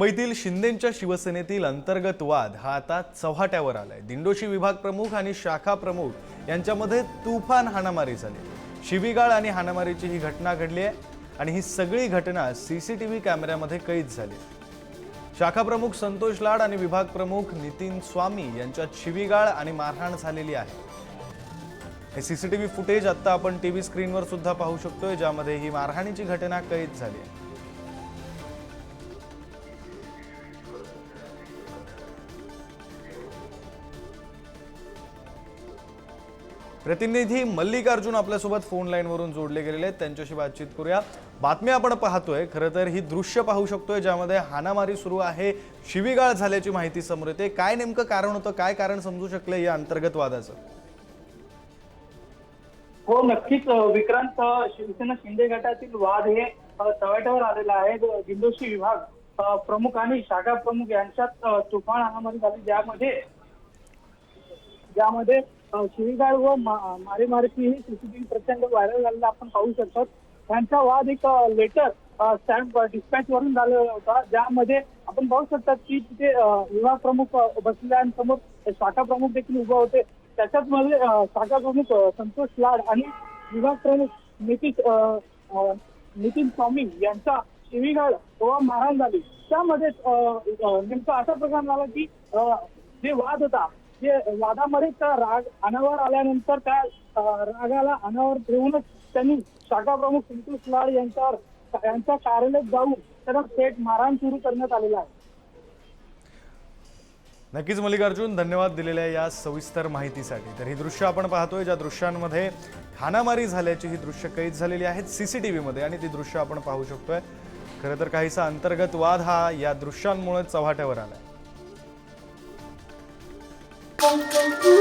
मुंबईतील शिंदेच्या शिवसेनेतील अंतर्गत वाद हा आता चव्हाट्यावर आलाय. दिंडोशी विभाग प्रमुख आणि शाखा प्रमुख यांच्यामध्ये तुफान हाणामारी झाली. शिवीगाळ आणि हाणामारीची ही घटना घडली आहे आणि ही सगळी घटना सी सी टी व्ही कॅमेऱ्यामध्ये कैद झाली. शाखा प्रमुख संतोष लाड आणि विभाग प्रमुख नितीन स्वामी यांच्यात शिवीगाळ आणि मारहाण झालेली आहे. हे सीसीटीव्ही फुटेज आता आपण टीव्ही स्क्रीनवर सुद्धा पाहू शकतोय ज्यामध्ये ही मारहाणीची घटना कैद झाली आहे. प्रतिनिधी मल्लिकार्जुन आपल्यासोबत फोन लाईनवरून जोडले गेलेले आहेत. त्यांच्याशी बातचीत करूया. बातमी आपण पाहतोय. खरं तर ही दृश्य पाहू शकतोय ज्यामध्ये हाणामारी सुरू आहे. शिवीगाळ झाल्याची माहिती समोर येते. काय नेमकं कारण होतं? काय कारण समजू शकलं या अंतर्गत वादाचं? हो नक्कीच. विक्रांत शिवसेना शिंदे गटातील वाद हे अ, तव्याट्यावर आलेला आहे. द- दिंडोशी विभाग प्रमुख आणि शाखा प्रमुख यांच्यात तुफान हाणामारी झाली. ज्यामध्ये ज्यामध्ये शिवीगाळ व मारेमारती मारेमारीची ही सीसीटीव्ही प्रचंड व्हायरल झालेला आपण पाहू शकतो. त्यांचा वाद एक लेटर स्टॅम्प डिस्पॅच वरून झालेला होता. ज्यामध्ये आपण पाहू शकतात की तिथे विभाग प्रमुख अ, बसल्यासमोर शाखा प्रमुख देखील उभे होते. त्याच्यात मध्ये शाखा प्रमुख संतोष लाड आणि विभाग प्रमुख नितीश नितीन स्वामी यांचा शिवीगाळ व मारहाण झाली. त्यामध्ये अ, नेमका असा प्रकार झाला की जे वाद होता जे वादामध्ये त्या राग अनावर आल्यानंतर त्या रागाला अनावर देऊनच त्यांनी शाखा प्रमुख संतोष लाड यांच्यावर यांच्या कार्यालयात जाऊन त्यांना थेट मारहाण सुरू करण्यात आलेला आहे. नक्कीच मल्लिकार्जुन धन्यवाद दिलेल्या या सविस्तर माहितीसाठी. तर ही दृश्य आपण पाहतोय ज्या दृश्यांमध्ये हाणामारी झाल्याची ही दृश्य कैद झालेली आहेत सीसीटीव्हीमध्ये आणि ती दृश्य आपण पाहू शकतोय. खरं तर काहीसा अंतर्गत वाद हा या दृश्यांमुळे चव्हाट्यावर आलाय. Música